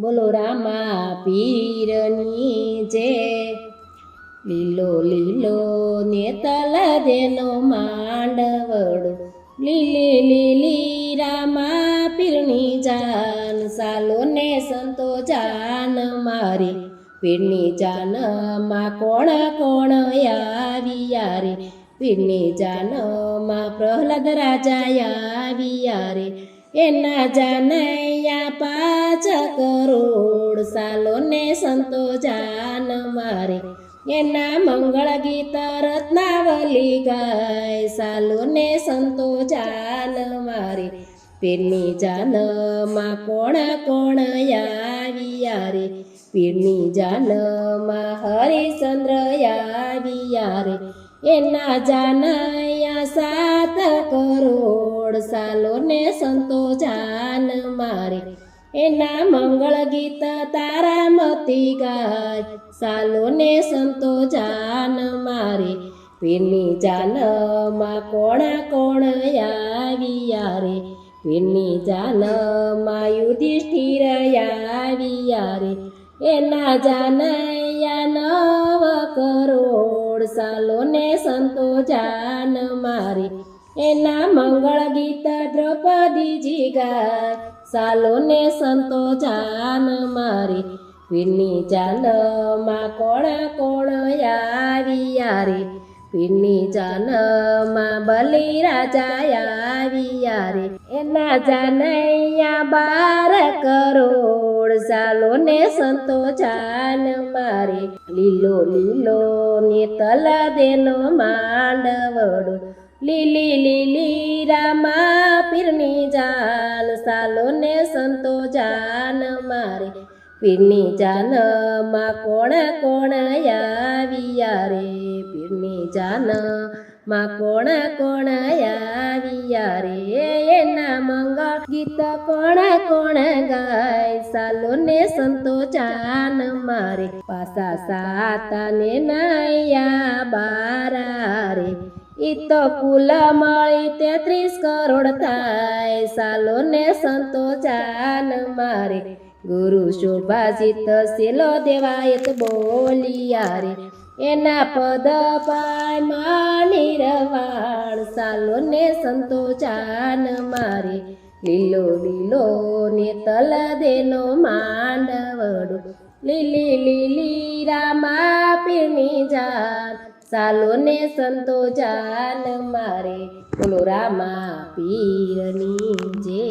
બોલો રામા પીરની જે. લીલો લીલો ને તલ દેનો માંડવડો. લીલી લીલી રામા પીરની જાન સાલો ને સંતો જાન મારી. પીરની જાનમાં કોણ કોણ આવ્યા રે પીરની જાનમાં પ્રહલાદ રાજા આવ્યા રે એના જાનૈયા પાંચ કરોડ સાલો ને સંતો જાન મારે. એના મંગળ ગીત રત્નાવલી ગાય સાલો ને સંતો જાન મારે. પીરની જાનમાં કોણ કોણ આવ્યા રે પીરની જાનમાં હરિચંદ્ર આવ્યા રે એના જાનૈયા સાત કરોડ સાલો ને સંતો જાન મારે. એના મંગળ ગીત તારામતી ગાય. સાલો ને સંતો જાન મારે. પીરની જાનમાં કોણ કોણ આવ્યા રે પીરની જાનમાં યુધિષ્ઠિર આવ્યા રે એના જાનૈયા કરોડ સાલો ને સંતો જાન મારે. એના મંગળ ગીત દ્રૌપદીજી ગાય. સાલો ને સંતો જાન મારી. પીરની ચાલમાં કોણ કોણ આવી યારે પીરની ચાલમાં બલિ રાજા આવી યારે એના જાનૈયા બાર કરોડ. સાલો ને સંતો જાન મારે. લીલો લીલો ને તલ દેનો માંડવડો. લીલી લીલી રામા પીરની જાન, સાલો ને સંતો જાન મારે. પીરની જાનમાં કોણ કોણ આવ્યા રે પીરની જાનમાં કોણ કોણ આવ્યા રે એના મંગળ ગીત કોણ કોણ ગાય? સાલો ને સંતો જાન મારે. પાસા સાતા ને નાયા બારા રે. ઈ તો કુલ મળી તેત્રીસ કરોડ થાય. સાલો ને સંતો જાન મારે. ગુરુ શોભાજીત સેલો દેવાયત બોલિયા રે એના પદ પાય માની રવાણ. સાલો ને સંતો જાન મારે. લીલો લીલો ને તલ દેનો માંડવડો. લીલી લીલી રામા પીરની જાન સાલો ને સંતો જાન મારે. બોલો રામા પીરની જે